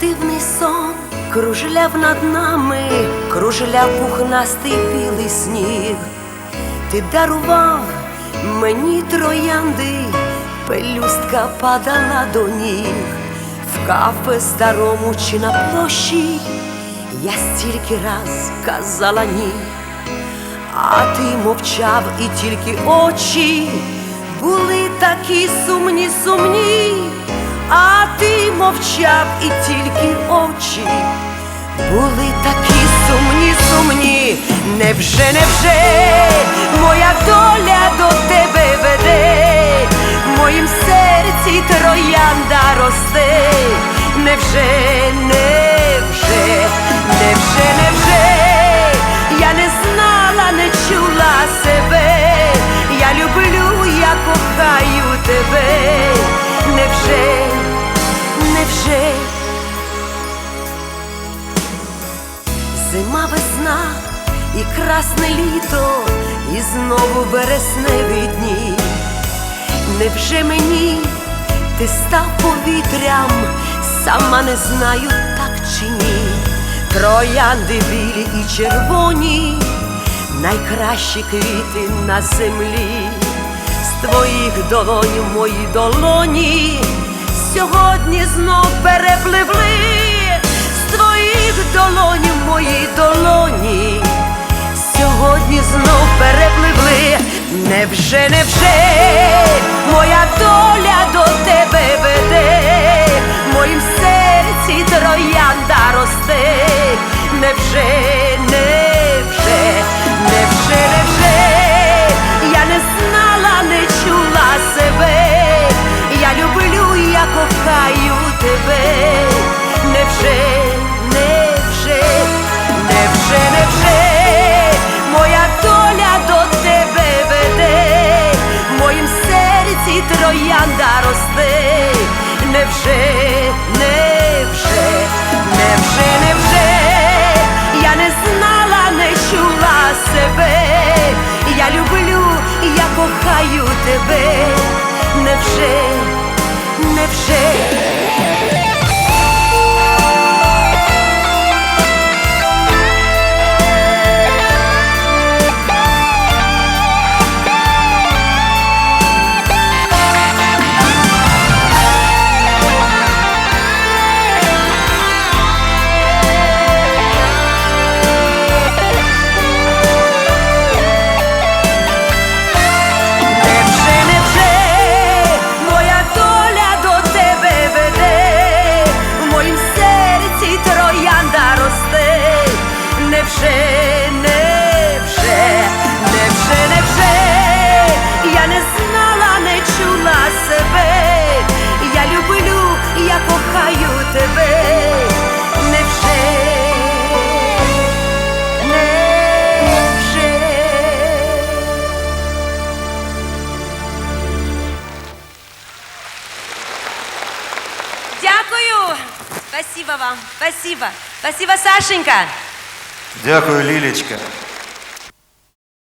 дивний сон. Кружляв над нами, кружляв пухнастий білий сніг. Ти дарував мені троянди, пелюстка падала до ніг, в кафе старому чи на площі, я стільки раз казала ні, а ти мовчав і тільки очі були такі сумні, сумні, а мовчав і тільки очі були такі сумні, сумні, невже, невже моя доля до тебе веде, в моїм серці троянда росте, невже, невже, невже, невже, я не знала, не чула себе, я люблю, я кохаю тебе, невже. Зима, весна і красне літо, і знову вересневі дні. Невже мені ти став повітрям, сама не знаю, так чи ні. Троянди білі і червоні, найкращі квіти на землі, з твоїх долонь в мої долоні, сьогодні знов перепливли невже, невже моя доля до троянда росте, невже, невже, невже, невже, я не знала, не чула себе, я люблю, я кохаю тебе, невже, невже. Спасибо вам. Спасибо. Спасибо, Сашенька. Дякую, Лілічка.